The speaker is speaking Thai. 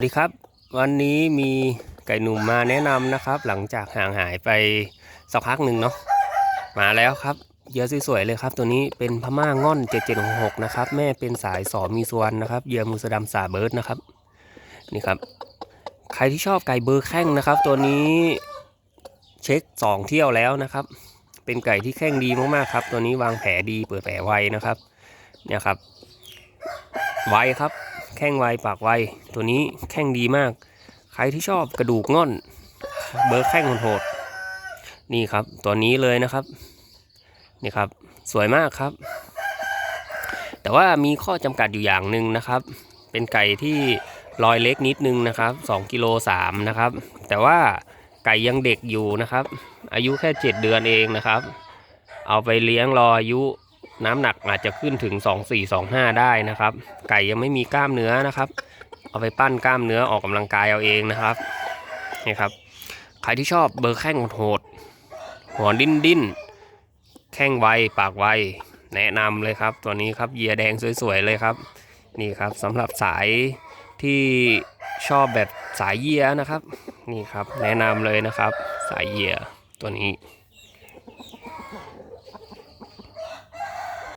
สวัสดีครับ วันนี้มีไก่หนุ่มมาแนะนำนะครับ หลังจากห่างหายไปสักพักหนึ่งเนาะมาแล้วครับ เยื่อสวยๆเลยครับ ตัวนี้เป็นพม่าง่อน7766นะครับ แม่เป็นสายสอมีส่วนนะครับเยื่อมูสดำสาเบิร์ดนะครับนี่ครับ ใครที่ชอบไก่เบอร์แข้งนะครับ ตัวนี้เช็ค 2 เที่ยวแล้วนะครับ เป็นไก่ที่แข้งดีมากๆครับ ตัวนี้วางแผลดีเปิดแผลไวนะครับ เนี่ยครับ ไวครับ แข้งไวปากไว ตัวนี้แข้งดีมาก ใครที่ชอบกระดูกง่อน เบอร์แข้งโหดนี่ครับตัวนี้เลยนะครับ นี่ครับ สวยมากครับ แต่ว่ามีข้อจำกัดอยู่อย่างหนึ่งนะครับ เป็นไก่ที่รอยเล็กนิดนึงนะครับ2กิโล3นะครับ แต่ว่าไก่ยังเด็กอยู่นะครับ อายุแค่ 7 เดือนเองนะครับ เอาไปเลี้ยงรออายุ น้ำหนักอาจจะขึ้นถึง 2425 ได้นะครับ ไก่ยังไม่มีกล้ามเนื้อนะครับ เอาไปปั้นกล้ามเนื้อออกกำลังกายเอาเองนะครับนี่ครับ ใครที่ชอบเบอร์แข้งโหดหัวดิ้นดิ้นแข้งไวปากไวแนะนำเลยครับ ตัวนี้ครับเหยียแดงสวยๆเลยครับ นี่ครับสำหรับสายที่ชอบแบบสายเหยียนะครับ นี่ครับแนะนำเลยนะครับ สายเหยียตัวนี้